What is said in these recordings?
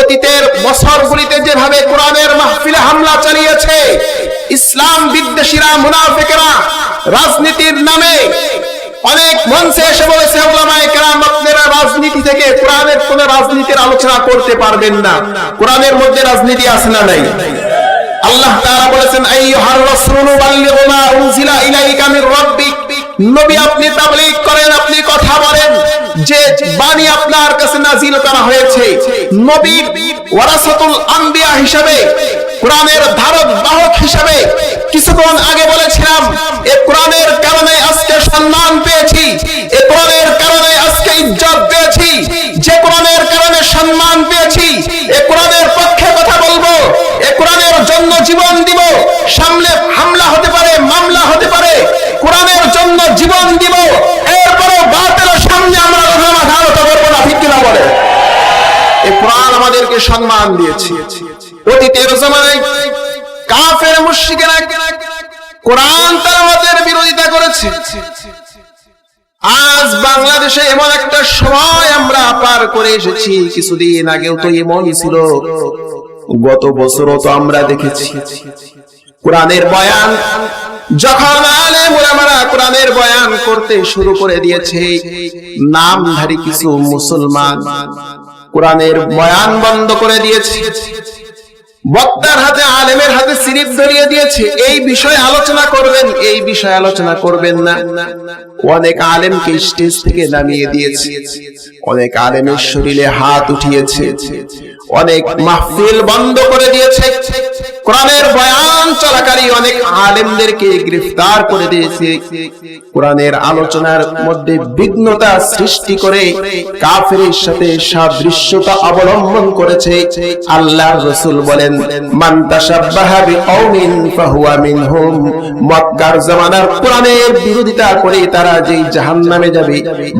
অতীতের বছরগুলিতে যেভাবে কোরআনের মাহফিলে হামলা চালিয়েছে, ইসলাম বিদ্বেষীরা, মুনাফিকেরা, রাজনীতির নামে অনেক মঞ্চে এসে বলেছে আপনারা রাজনীতি থেকে কোরআনের কোন রাজনীতির আলোচনা করতে পারবেন না। কোরআনের মধ্যে রাজনীতি আছে না নাই? আল্লাহ তাআলা বলেছেন, আইয়ুহার রাসূলু বাল্লিগু মা উনজিলা ইলাইকা মির নবী আপনি তাবলীগ করেন, আপনি কথা বলেন। যে বাণী আপনার কাছে নাজিল করা হয়েছে, নবী ওয়ারাসাতুল আম্বিয়া হিসাবে, কোরআনের ধারক বাহক হিসাবে কিছুক্ষণ আগে বলেছিলাম, এ কোরআনের কারণে আজকে সম্মান পেয়েছি, এ কোরআনের কারণে আজকে ইজ্জত পেয়েছি, যে কোরআনের কারণে সম্মান পেয়েছি, এ কোরআনের পক্ষে কথা বলব, এ কোরআনের জন্য জীবন দিব সামনে হামলা হতে পারে মামলা হতে পারে কোরআনের জন্য জীবন দিব এরপরে বাতিলের সামনে আমরা কথা মাথা নত করব না ঠিক কিনা বলে এ কোরআন আমাদেরকে সম্মান দিয়েছে। অতীতের জমানায় কাফের মুশরিকেরা কোরআন তালাওয়াতের বিরোধিতা করেছে। আজ বাংলাদেশে এমন একটা সময় আমরা পার করে এসেছি, কিছুদিন আগেও তো এমনই ছিল। গত বছরও তো আমরা দেখেছি। কোরআনের বয়ান যখন আলে মুলামারা কোরআনের বয়ান করতে শুরু করে দিয়েছে, নামধারী কিছু মুসলমান কোরআনের বয়ান বন্ধ করে দিয়েছে। বক্তার হাতে, আলেমের হাতে সিরিপ ধরিয়ে দিয়েছে। এই বিষয়ে আলোচনা করবেন, এই বিষয়ে আলোচনা করবেন না। অনেক আলেমকে স্টেজ থেকে নামিয়ে দিয়েছে। অনেক আলেমের শরীরে হাত উঠিয়েছে। অনেক মাহফিল বন্ধ করে দিয়েছে। কোরআনের বয়ান চলাকারী অনেক আলেমদেরকে গ্রেফতার করে দিয়েছে। কোরআনের আলোচনার মধ্যে বিঘ্নতা সৃষ্টি করে কাফেরের সাথে সাদৃশ্যতা অবলম্বন করেছে। আল্লাহর রসুল বলেন মক্কার জামানার কোরআনের বিরোধিতা করে তারা যেই জাহান্নামে যাবে।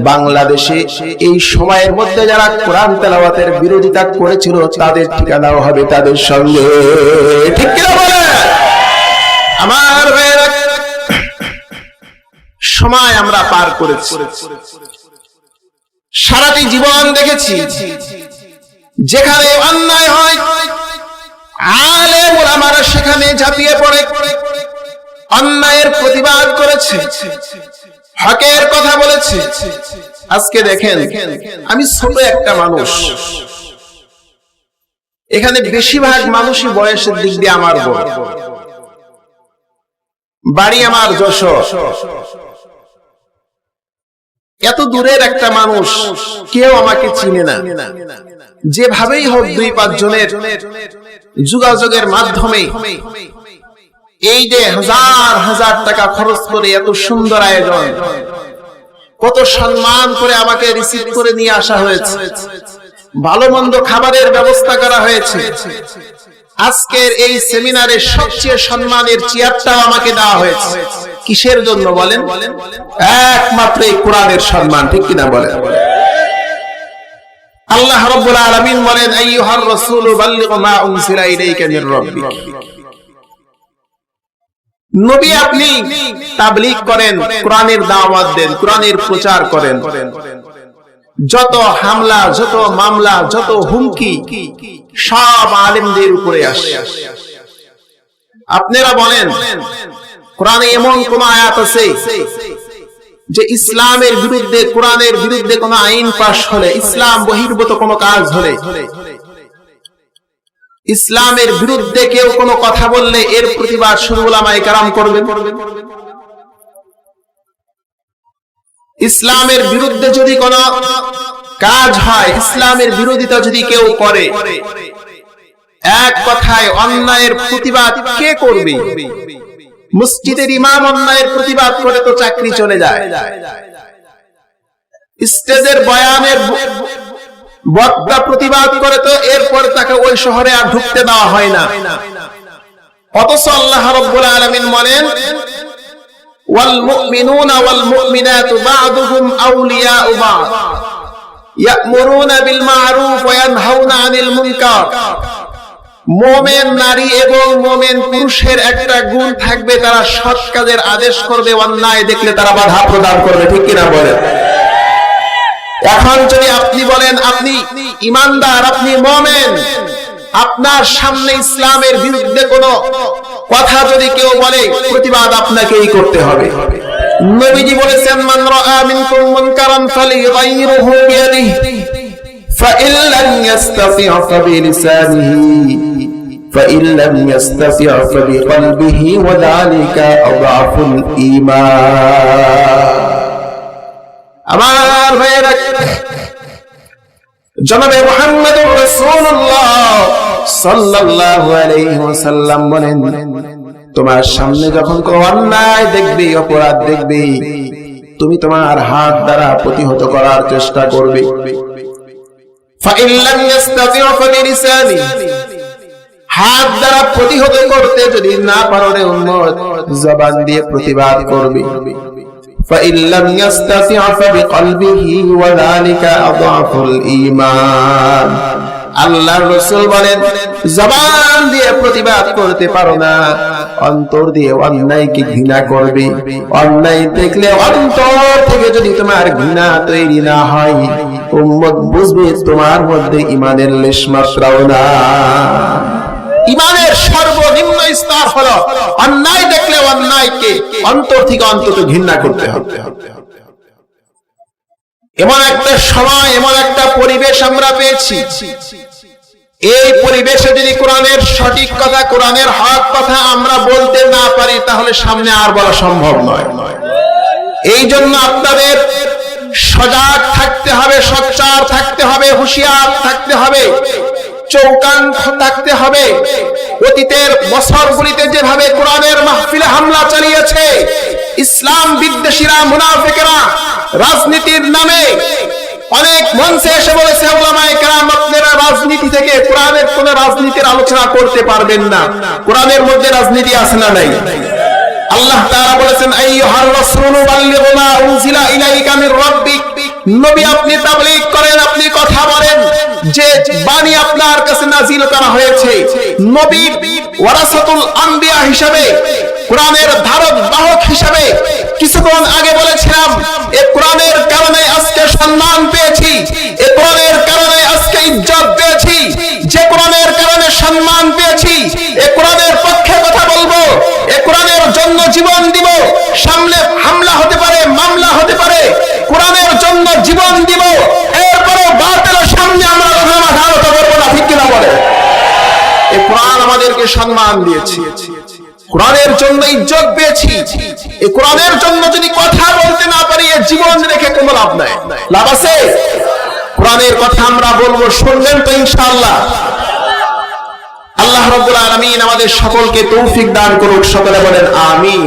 বাংলাদেশে এই সময়ের মধ্যে যারা কোরআন তেলাওয়াতের বিরোধিতা করেছিল, তাদের ঠিকানাও হবে তাদের সঙ্গে। সময় আমরা পার করেছি। সারাটি জীবন দেখেছি। যেখানে অন্যায় হয় আলে সেখানে ঝাঁপিয়ে পড়ে। অন্যায়ের প্রতিবাদ করেছে। হকের কথা বলেছে। আজকে দেখেন, আমি ছোট একটা মানুষ। এখানে বেশিরভাগ মানুষই বয়সের দিক দিয়ে আমার বড় বাড়ি আমার যশোর। এত দূরের একটা মানুষ, কেউ আমাকে চিনে না। যেভাবেই হোক দুই পাঁচ জনের যোগাযোগের মাধ্যমে এই যে হাজার হাজার টাকা খরচ করে এত সুন্দর আয়োজন, কত সম্মান করে আমাকে রিসিভ করে নিয়ে আসা হয়েছে। ভালো মন্দ খাবারের ব্যবস্থা করা হয়েছে। আজকের এই সেমিনারে সবচেয়ে সম্মানের চেয়ারটাও আমাকে দেওয়া হয়েছে। কিসের জন্য বলেন? একমাত্র এই কোরআনের সম্মান, ঠিক কিনা বলেন? আল্লাহ রাব্বুল আলামিন বলেন, আইয়ুহার রাসূলু বাল্লিগু মা উনজিলা ইলাইকা মির রাব্বিক। নবী আপনি তাবলীগ করেন, কোরআনের দাওয়াত দেন, কোরআনের প্রচার করেন। যত হামলা, যত মামলা, যত হুমকি, সব আলেমদের উপরে আসে। আপনারা বলেন, কোরআনে এমন কোন আয়াত আছে যে ইসলামের বিরুদ্ধে, কোরআনের বিরুদ্ধে কোন আইন পাশ হলে, ইসলাম বহির্ভূত কোন কাজ হলে? ইসলামের বিরুদ্ধে কেউ কোনো কথা বললে এর প্রতিবাদ শুরু ওলামায়ে কারাম করবেন? ইসলামের বিরুদ্ধে যদি কোন কাজ হয়, ইসলামের বিরোধিতা যদি কেউ করে, এক কথায় অন্যায়ের প্রতিবাদ কে করবে? মসজিদের ইমাম অন্যায়ের প্রতিবাদ করে তো চাকরি চলে যায়। স্টেজের বয়ানের বক্তা প্রতিবাদ করে তো এরপর তাকে ওই শহরে আর ঢুকতে দেওয়া হয় না। অথচ আল্লাহ রব্বুল আলামিন বলেন والمؤمنون والمؤمنات بعضهم أولياء بعض يأمرون بالمعروف وينهون عن المنكر মোমেন নারী এবং মোমেন পুরুষের একটা গুণ থাকবে তারা সৎ কাজের আদেশ করবে অন্যায় দেখলে তারা বাধা প্রদান করবে ঠিক কিনা বলেন এখন যদি আপনি বলেন আপনি ইমানদার আপনি মোমেন আপনার সামনে ইসলামের বিরুদ্ধে কোনো কথা যদি কেউ বলে প্রতিবাদ আপনাকেই করতে হবে নবীজি বলেছেন মান রাআ মিনকুম মুনকারান ফালিগাইরুহু বিয়াদিহি فإن لم يستطع فبلسانه فإن لم يستطع فبقلبه وذلك أضعف الإيمان আমার ভাইয়েরা জনাবে মুহাম্মদুর রাসূলুল্লাহ সাল্লাল্লাহু আলাইহি ওয়াসাল্লাম বলেন, তোমার সামনে যখন কোনো অন্যায় দেখবে, অপরাধ দেখবে, তুমি তোমার হাত দ্বারা প্রতিহত করার চেষ্টা করবে। হাত দ্বারা প্রতিহত করতে যদি না পারো রে উন্মত জবান দিয়ে প্রতিবাদ করবে। فإن لم يستطع فبقلبه وذلك أضعف الإيمان আল্লাহর রসুল বলেন জবান দিয়ে প্রতিবাদ করতে পারো না অন্তর দিয়ে অন্যায়কে ঘৃণা করবে অন্যায় দেখলে অন্তর থেকে যদি তোমার ঘৃণা তৈরি না হয় উম্মত বুঝবে তোমার মধ্যে ইমানের লেশ মাত্রাও না ইমানের সর্বনিম্ন স্তর হলো অন্যায় দেখলে অন্যায়কে অন্তর থেকে অন্তত ঘৃণা করতে হবে। এমন একটা সময়, এমন একটা পরিবেশ আমরা পেয়েছি। এই পরিবেশে যদি কোরআনের সঠিক কথা, কোরআনের হক কথা আমরা বলতে না পারি, তাহলে সামনে আর বলা সম্ভব নয়। এই জন্য আপনাদের সজাগ থাকতে হবে, সচ্চার থাকতে হবে, হুঁশিয়ার থাকতে হবে। চৌকান থাকতে হবে। অতীতের বছরগুলিতে যেভাবে কোরআনের মাহফিলে হামলা চালিয়েছে, ইসলাম বিদ্বেষীরা, মুনাফিকেরা, রাজনীতির নামে অনেক মঞ্চে এসে বলেছে আপনারা রাজনীতি থেকে কোরআনের কোন রাজনীতির আলোচনা করতে পারবেন না। কোরআনের মধ্যে রাজনীতি আছে না নাই? আল্লাহ তারা বলেছেন, আইয়ুহার রাসূলু বাল্লিগু মা উনজিলা ইলাইকা মির রাব্বিক। নবী আপনি তাবলীগ করেন, আপনি কথা বলেন। যে বাণী আপনার কাছে নাজিল করা হয়েছে নবী ওয়ারাসাতুল আম্বিয়া হিসাবে, কোরআনের ধারক বাহক হিসাবে কোরআন সম্মান দিয়েছি। কোরআনের জন্য ইজ্জত পেয়েছি। এই কোরআনের জন্য যদি কথা বলতে না পারি জীবন রেখে কোনো লাভ নাই। লাভ আছে? কোরআনের কথা আমরা বলব, শুনবেন তো ইনশাআল্লাহ। আল্লাহ রাব্বুল আলামিন আমাদের সকলকে তৌফিক দান করুক, সকলে বলেন আমিন।